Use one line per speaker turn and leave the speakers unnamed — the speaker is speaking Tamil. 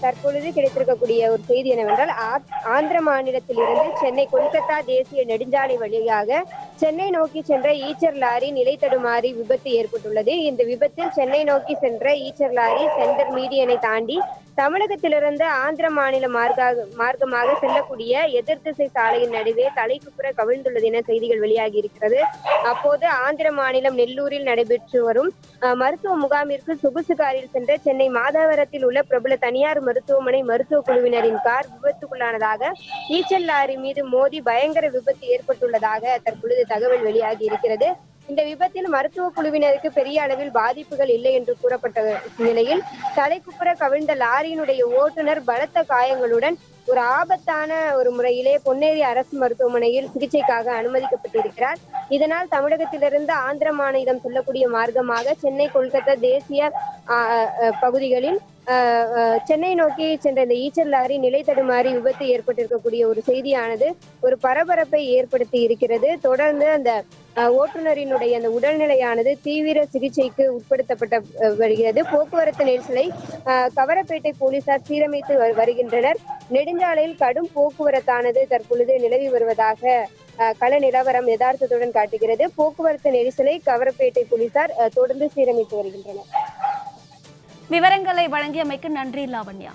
தற்பொழுது கிடைத்திருக்கக்கூடிய ஒரு செய்தி என்னவென்றால் ஆ- ஆந்திர மாநிலத்திலிருந்து சென்னை கொல்கத்தா தேசிய நெடுஞ்சாலை வழியாக சென்னை நோக்கி சென்ற ஈச்சர் லாரி நிலை தடுமாறி விபத்து ஏற்பட்டுள்ளது. இந்த விபத்தில் சென்னை நோக்கி சென்ற ஈச்சர் லாரி சென்டர் மீடியனை தாண்டி தமிழகத்திலிருந்து ஆந்திர மாநில மார்க்காக மார்க்கமாக செல்லக்கூடிய எதிர்திசை சாலையின் நடுவே தலைக்குப்புற கவிழ்ந்துள்ளது என செய்திகள் வெளியாகி இருக்கிறது அப்போது ஆந்திர மாநிலம் நெல்லூரில் நடைபெற்று வரும் மருத்துவ முகாமிற்கு சொகுசு காரில் சென்ற சென்னை மாதாவரத்தில் உள்ள பிரபல தனியார் மருத்துவமனை மருத்துவ குழுவினரின் கார் விபத்துக்குள்ளானதாக ஈச்சல் லாரி மீது மோதி பயங்கர விபத்து ஏற்பட்டுள்ளதாக தற்பொழுது தகவல் வெளியாகி இருக்கிறது இந்த விபத்தில் மருத்துவ குழுவினருக்கு பெரிய அளவில் பாதிப்புகள் இல்லை என்று கூறப்பட்ட நிலையில் தலைக்குப்புற கவிழ்ந்த லாரியினுடைய ஓட்டுநர் பலத்த காயங்களுடன் ஒரு ஆபத்தான ஒரு முறையிலே பொன்னேரி அரசு மருத்துவமனையில் சிகிச்சைக்காக அனுமதிக்கப்பட்டிருக்கிறார். இதனால் தமிழகத்திலிருந்து ஆந்திர மாநிலம் செல்லக்கூடிய மார்க்கமாக சென்னை கொல்கத்தா தேசிய பகுதிகளில் சென்னை நோக்கி சென்ற இந்த ஈச்சல் லாரி நிலை தடுமாறி விபத்து ஏற்பட்டிருக்கக்கூடிய ஒரு செய்தியானது ஒரு பரபரப்பை ஏற்படுத்தி இருக்கிறது. தொடர்ந்து அந்த ஓட்டுநரினுடைய அந்த உடல்நிலையானது தீவிர சிகிச்சைக்கு உட்படுத்தப்பட்ட வருகிறது. போக்குவரத்து நெரிசலை கவரப்பேட்டை போலீசார் சீரமைத்து வருகின்றனர். நெடுஞ்சாலையில் கடும் போக்குவரத்தானது தற்பொழுது நிலவி வருவதாக கள நிலவரம் யதார்த்தத்துடன் காட்டுகிறது. போக்குவரத்து நெரிசலை கவரப்பேட்டை போலீசார் தொடர்ந்து சீரமைத்து வருகின்றனர்.
விவரங்களை வழங்கியமைக்கு நன்றி லாவண்யா.